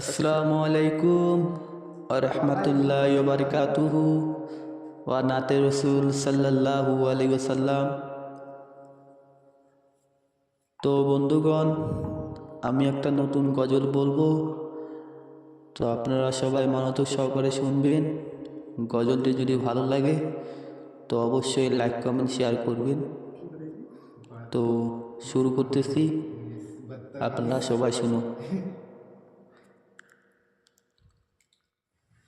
আসসালামু আলাইকুম রহমতুল্লাহ বারকাতুহু। ওয়া নাতে রসুল সাল্লাল্লাহু আলাইহি ওয়াসাল্লাম। তো বন্ধুগণ, আমি একটা নতুন গজল বলব। তো আপনারা সবাই মানতক সহকারে শুনবেন। গজলটি যদি ভালো লাগে, তো অবশ্যই লাইক, কমেন্ট, শেয়ার করবেন। তো শুরু করতেছি। আপনারা সবাই শুনুন।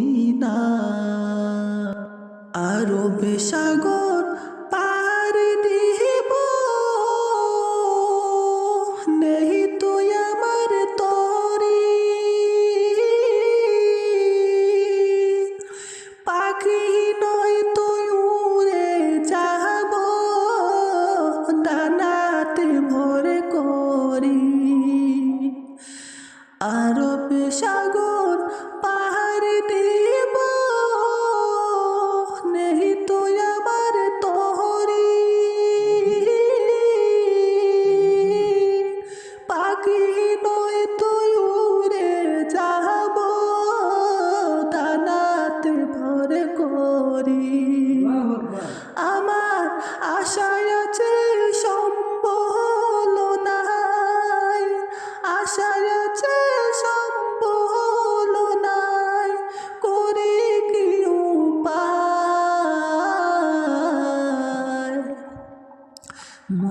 মদিনা আরবে সাগর পার দিব। নেই তুই আমার তরি। পাখি নয় তুই উড়ে যাব। ডানাতে ভরে করি। আরব সাগর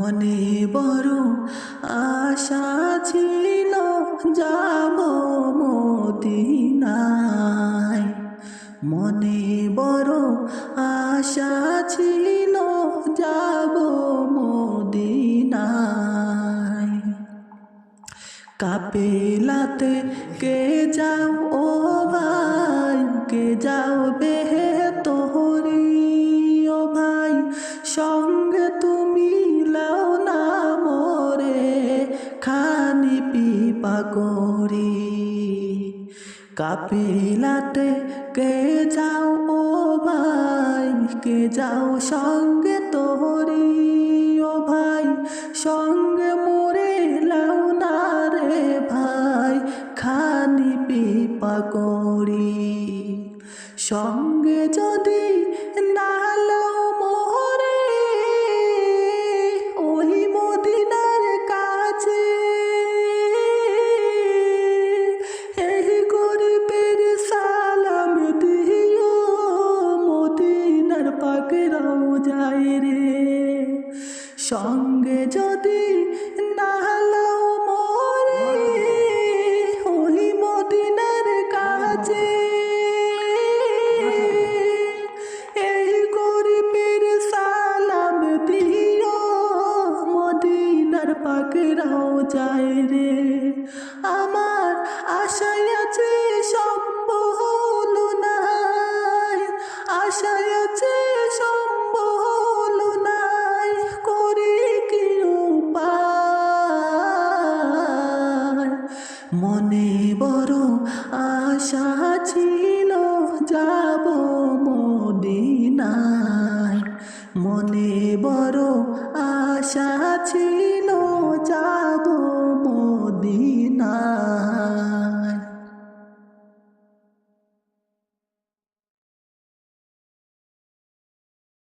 মনে বড় আশা ছিল, যাব মদিনায়। মনে বড় আশা ছিল, যাব মদিনায়। কাপেলাতে কে যাও, ও ভাই, কে যাও বেহে তোহরি, ও ভাই, সঙ্গে তুমি পিপা করি কাপিলাতে কে যাও ও ভাই, কে যাও সঙ্গে তোহরি। ও ভাই, সঙ্গে মোরে লাও না রে ভাই, খানি পিপা করি সঙ্গে যদি ফেরাও যাই রে সঙ্গে যদি না হলাও মরে ওই মদিনার কাছে। এই গরিবের সালাম দিও, মদিনার রাও যায় রে আমার মনে বর